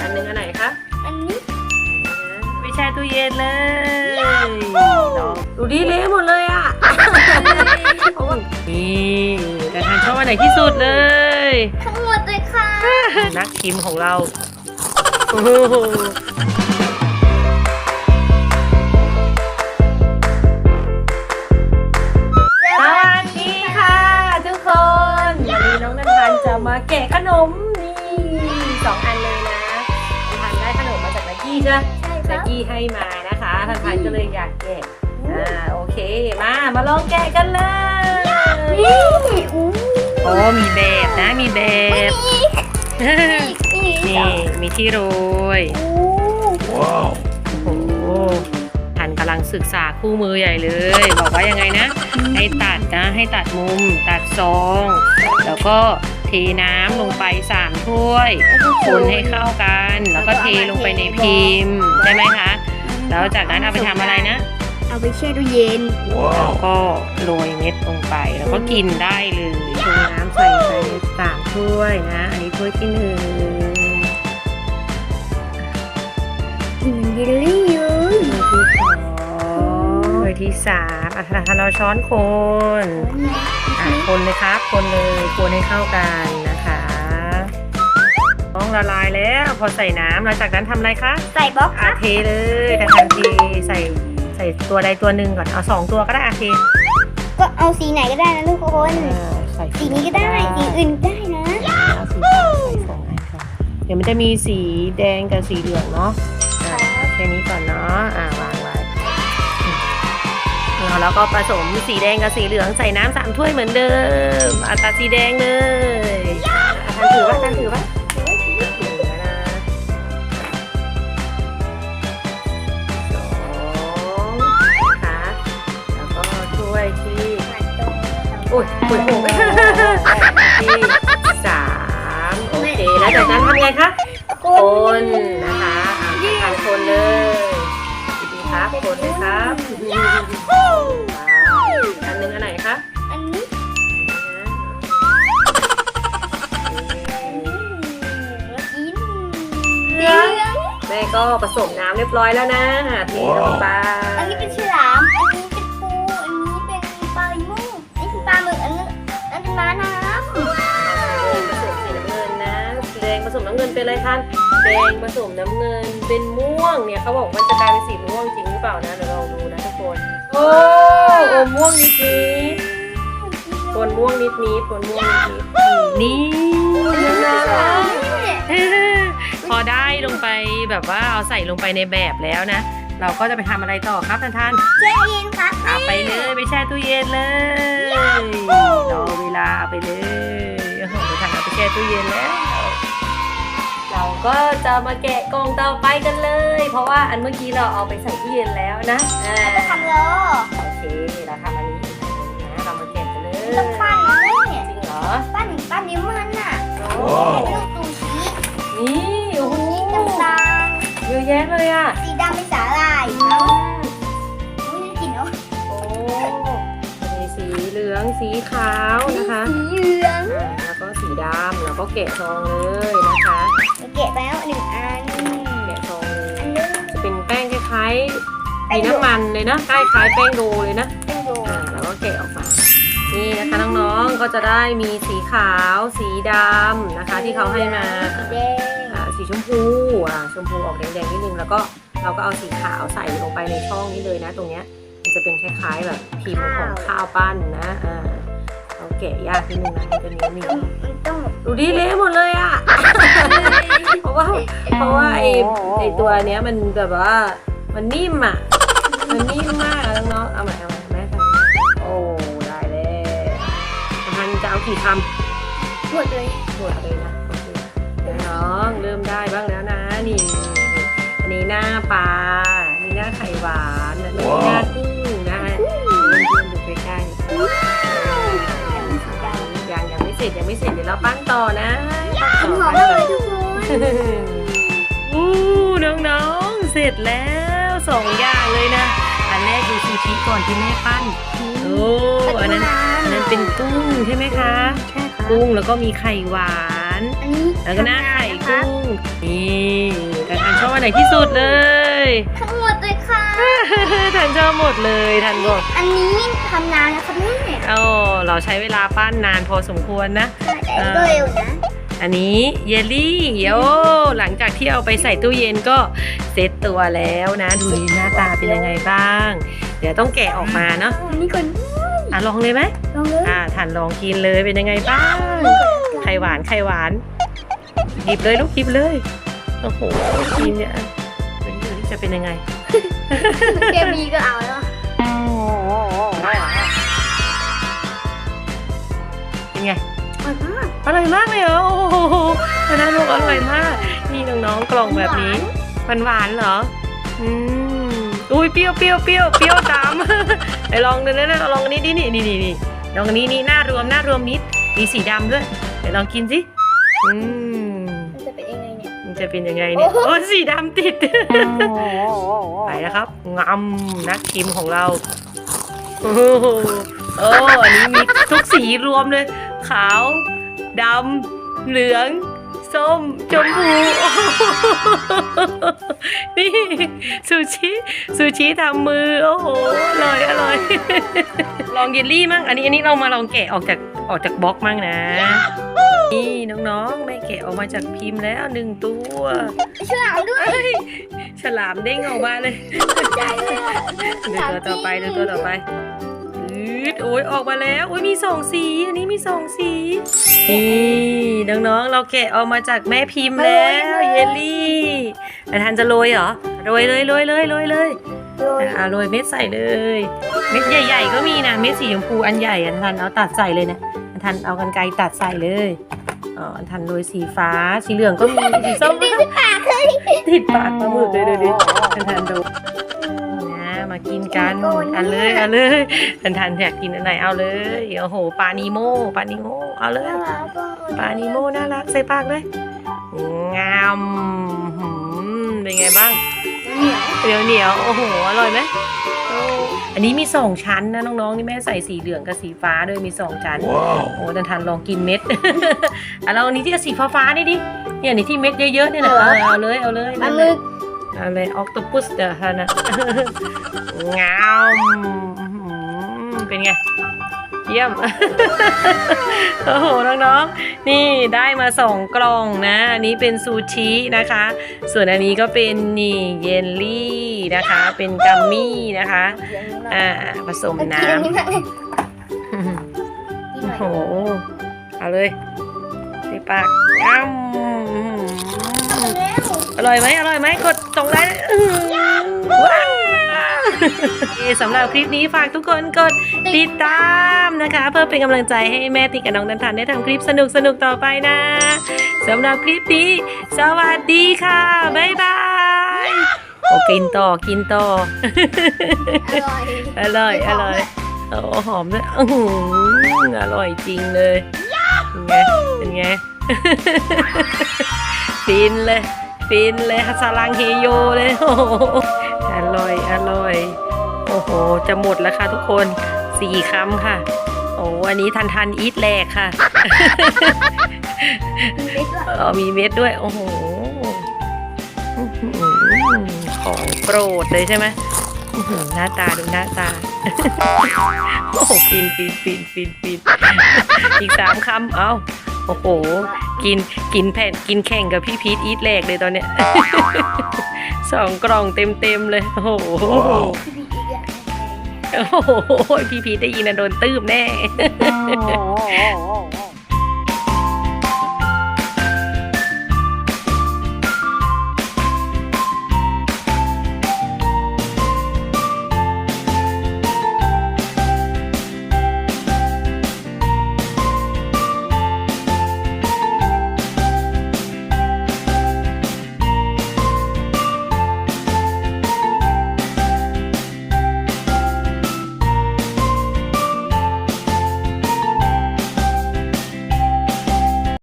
อันหนึงอันไหนคะอันนี้ ไม่ใช่ตู้เย็นเลยดูดิเละหมดเลยอะเพราะว่านี่แต่ทานชอบอันไหนที่สุดเลยทั้งหมดเลยค่ะ นักชิมของเราโอ้ กบกี้ให้มานะคะทันทันก็เลยอยากแกะอ่าโอเคมามาลองแกะกันเลยนี่อู้โอ้มีแบบนะมีแบบนี่นี่นี่มีที่โรยอู้โอ้โหทันกำลังศึกษาคู่มือใหญ่เลย บอกว่ายังไงนะ ให้ตัดนะให้ตัดมุมตัดซอง แล้วก็ เทน้ำลงไปสามถ้วย คนให้เข้ากัน แล้วก็เทลงไปในพิมพ์ใช่ไหมคะ แล้วจากนั้นเอาไปทำอะไรนะ เอาไปแช่ตู้เย็นแล้วก็โรยเม็ดลงไปแล้วก็กินได้เลยชงน้ำใส่ไปสามถ้วยนะ อันนี้ถ้วยที่หนึ่งกินเยลลี่เลยถ้วยที่สองถ้วยที่สามอะทานเราช้อนคน อะคนเลยครับ คนเลยคนให้เข้ากันนะคะต้องละลายแล้วพอใส่น้ำแล้วจากนั้นทำอะไรคะใส่บล็อกคอะรับเทเลยแต่ทันทีใส่ใส่ตัวใดตัวหนึ่งก่อนเอาสองตัวก็ได้อะเทก็เอาสีไหนก็ได้นะทุกคน อ่าใส่สีนี้ก็ได้สีอื่นก็ได้นะ เอาสีใส่สองอันก่อนเดี๋ยวมันจะมีสีแดงกับสีเหลืองเนาะอะแค่นี้ก่อนเนาะอ่าวางไว้เอา แล้วก็ผสมสีแดงกับสีเหลืองใส่น้ำสามถ้วยเหมือนเดิมอัตราสีแดงเลยอะทันถือว่าทันถือว่าถือนะสองนะคะแล้วก็ถ้วยที่อุ้ยอุ้ยอุ้ยที่สามโอเค แล้วจากนั้นทำไงคะคนนะคะอะทานคนเลย ครับคนเลยครับอันหนึงอันไหนคะอันนี้กินเหลืองแม่ก็ผสมน้ำเรียบร้อยแล้วนะเทลงไปอันนี้เป็นฉลาม อันนี้เป็นปู อันนี้เป็นปลาลิมูอันนี้เป็นปลาหมึกอันนี้อันนี้ม้าน้ผสมสีน้ำเงินนะสีแดงผสมน้ำเงินเป็นอะไรคะ แดงผสมน้ำเงิน เป็นม่วงเนี่ยเขาบอกมันจะกลายเป็นสีม่วงจริงหรือเปล่านะเดี๋ยวเราดูนะทุกคน โอ้โอมม่วงนิดนิดำปนม่วงนิดนิดปนม่วงนิดนิดนี่น่ารักพอได้ลงไปแบบว่าเอาใส่ลงไปในแบบแล้วนะ เราก็จะไปทำอะไรต่อครับท่านท่านแช่เย็นครับเอาไปเลยไปแช่ตู้เย็นเลยรอเวลาเอาไปเลยโอ้โหท่านเอาไปแช่ตู้เย็นแล้ว เราก็จะมาแกะกล่องต่อไปกันเลย เพราะว่าอันเมื่อกี้เราเอาไปใส่ตู้เย็นแล้วนะอ่าจะทำโลโอเคเราทำอันนี้อีกอันหนึงนะเรามาแกะกันเลยต้องปั้นนะเนี่ยจริงเหรอปั้นปั้นนิ้วมันน่ะโอ้ลูกตูสีนี่โอ้โหน้ำตาลเยอะแยะเลยอะสีดำเป็นสาหร่ายแล้วไม่ได้กินเนาะโอ้มีสีเหลืองสีขาวนะคะ สีเหลืองอ่าแล้วก็สี ดำแล้วก็แกะซองเลยนะคะเก็บไปแล้วหนึ่งอันแกะซองเลยอันนึงจะเป็นแป้งคล้ายๆมีน้ำมันเลยนะคล้ายๆแป้งโรเลยนะเป็นโลอ่าแล้วก็แกะออกมานี่นะคะน้องๆก็จะได้มีสีขาว สีดำนะคะ ที่เขาให้มาสีแดงอ่าสีชมพูอ่าชมพูออกแดงๆนิดนึงแล้วก็เราก็เอาสีขาวใส่ลงไปในช่องนี้เลยนะ ตรงเนี้ยมันจะเป็นคล้ายๆแบบพิมพ์ของข้าวปั้นนะอ่า เราแกะยากนิดนึงนะมันจะเหนียวเหนียวมันต้องดูดิเละหมดเลยอะ เพราะว่าเพราะว่าไอ้ไอ้ตัวเนี้ยมันแบบว่า มันนิ่มอะ มันนิ่มมากอะน้องๆเอาใหม่เอาใหม่แม่ใส่โอ้ได้แล้วมันจะเอากี่คำหมดเลยหมดเลยนะโอเคเดี๋ยวน้องเริ่มได้บ้างแล้วนะนี่ อันนี้หน้าปลานี่หน้าไข่หวานอันนี้หน้ากุ้ง ยังไม่เสร็จยังไม่เสร็จเดี๋ยวเราปั้นต่อนะปั้นหต่ออมมากเลยทุกคนอู้น้องๆเสร็จแล้วสองอย่างเลยนะ อันแรกดูซูชิก่อนที่แม่ปั้นโอ้อันนั้นอันนั้นเป็นกุ้งใช่ไหมคะใช่ค่ะกุ้งแล้วก็มีไข่หวานอันนี้แล้วก็หน้าไข่นะคะกุ้งนี่แต่ทันชอบอันไหนที่สุดเลยทั้งหมดเลยค่ะทันชอบหมดเลยทันบอกอันนี้ ทำนานนะคะแม่โอ้เราใช้เวลาปั้นนานพอสมควรนะแต่ก็เร็วนะอันนี้เยลลี่โอ้หลังจากที่เอาไปใส่ตู้เย็นก็เซ็ตตัวแล้วนะ ดูดีหน้าตาเป็นยังไงบ้าง เดี๋ยวต้องแกะออกมาเนาะอันนี้ก่อนอะลองเลยไหมลองเลยอ่าทันลองกินเลยเป็นยังไงบ้างไข่หวานไข่หวานหยิบเลยลูกหยิบเลยโอ้โหกินเนี่ยเป็นดูที่จะเป็นยังไงเคมีก็เอาแล้ว ไงอร่อยมากอร่อยมากเลยเหรอโอ้โหอันนั้นลูกอร่อยมาก นี่น้องๆกล่องแบบนี้หวานหวานๆเหรอ อืมอุ้ยเปรี้ยวเปรี้ยวเปรี้ยวเปรี้ยวตามไปลองดูนะนะลองอันนี้ดินี่นี่นี่นี่ลองอันนี้นี่หน้ารวมหน้ารวมมิตรมีสีดำด้วยเดี๋ยวลองกินสิอืมมันจะเป็นยังไงเนี่ยมันจะเป็นยังไงเนี่ยโอ้โหโอ้สีดำติดไปแล้วครับงำนักชิมของเราโอ้โหโอ้อันนี้มีทุกสีรวมเลย ขาวดำเหลือง ส้ม ชมพูโอ้โหนี่ซูชิซูชิทำมือ โอ้โห อร่อยอร่อย ลองเยลลี่มั่งอันนี้อันนี้เรามาลองแกะออกจากออกจากบล็อกมั่งนะ นี่น้องๆแม่แกะออกมาจากพิมพ์แล้วหนึ่งตัวฉลามด้วยเฮ้ยฉลามเด้งออกมาเลยใจเลยอะดูตัวต่อไปดูตัวต่อไปอื ดโอ้ยออกมาแล้วอุ้ยมีสองสี อันนี้มีสองสี นี่น้องๆเราแกะออกมาจากแม่พิมพ์แล้ว เยลลี่อาทันจะโรยเหรอโรยเลยโรยเลยโรยเลยโดยอะโรยเม็ดใส่เลย เม็ดใหญ่ ๆ ก็มีนะเม็ดสีชมพูอันใหญ่อันทันเอาตัดใส่เลยนะอันทันเอากันไกรตัดใส่เลยอ๋ออันทันโรยสีฟ้าสีเหลืองก็มีสีส้มก็มีปากเลยติดปากปลาหมึกเลยดูดิทันทันดูนะ มากินกันเอันเลยเอันเลยทันทันอยากกินอันไหนเอาเลยโอ้โหปลานีโมปลานีโมเอาเลยปลานีโมน่ารักใส่ปากเลยงามหืมเป็นไงบ้างเหนียวเหนียวๆโอ้โหอร่อยไหมโอ้อันนี้มีสองชั้นนะน้องๆนี่แม่ใส่สีเหลืองกับสีฟ้าด้วยมีสองชั้นโอ้ทันทันลองกินเม็ดอะเราอันนี้ที่สีฟ้าๆนี่ดิเนี่ยอันนี้ที่เม็ดเยอะๆเนี่ยนะเออเอาเลยเอาเลยปลานั่นหแหมึละกเอาเลยออกตปุสเดี๋ยวฮะนะงามเป็นไง เยี่ยม โอ้โห น้องๆ นี่ได้มาสองกล่องนะ อันนี้เป็นซูชินะคะ ส่วนอันนี้ก็เป็นนี่เยลลี่นะคะ เป็นกัมมี่นะคะ อ่า ผสมน้ำ โอ้โห เอาเลยใส่ปากอ้ำแล้ว อร่อยไหมอร่อยไหมกดตรงไลค์อื้อว้าวโอเคสำหรับคลิปนี้ฝากทุกคนกดติดตามนะคะ เพื่อเป็นกำลังใจให้แม่ติ๊กกับน้องดันทันได้ทำคลิปสนุกสนุกๆต่อไปนะสำหรับคลิปนี้ สวัสดีค่ะ บ๊ายบายโอ้กินต่อกินต่อ อร่อย อร่อยอร่อยโอ้หอมด้วยอื้อหืออร่อยจริงเลยเป็นไงเป็นไงฟินเลย ฟินเลยฮัสลังเฮโยเลยโอ้โหอร่อยอร่อย โอ้โห จะหมดแล้วค่ะทุกคนสี่คำค่ะ โอ้อันนี้ทันทันอีทแรกค่ะมีเม็ดด้วยเออมีเม็ดด้วยโอ้โหอื้อหือของโปรดเลยใช่ไหมอื้อหือหน้าตาดูหน้าตา โอ้โหฟินฟินฟินฟินฟินอีกสามคำ เอาโอ้โห กินกินแผ่นกินแข่งกับพี่พีทอีทแรกเลยตอนเนี้ย สองกล่องเต็มเต็มๆเลย โอ้โหพี่พีอีกอย่างโอ้โหพี่พีทได้ยินนะโดนตื้มแน่หนึ่ง